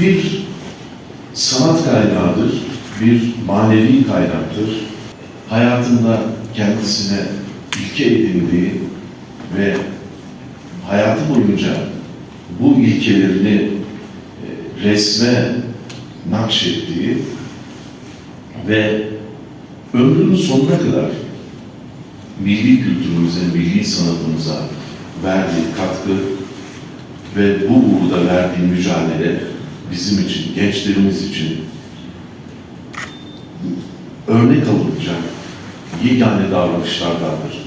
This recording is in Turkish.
bir sanat kaynağıdır, bir manevi kaynaktır. Hayatında kendisine ilke edindiği ve hayatı boyunca bu ilkelerini e, resme nakşettiği ve ömrünün sonuna kadar milli kültürümüze, milli sanatımıza verdiği katkı ve bu uğurda verdiği mücadele bizim için, gençlerimiz için örnek alınacak yegane davranışlardandır.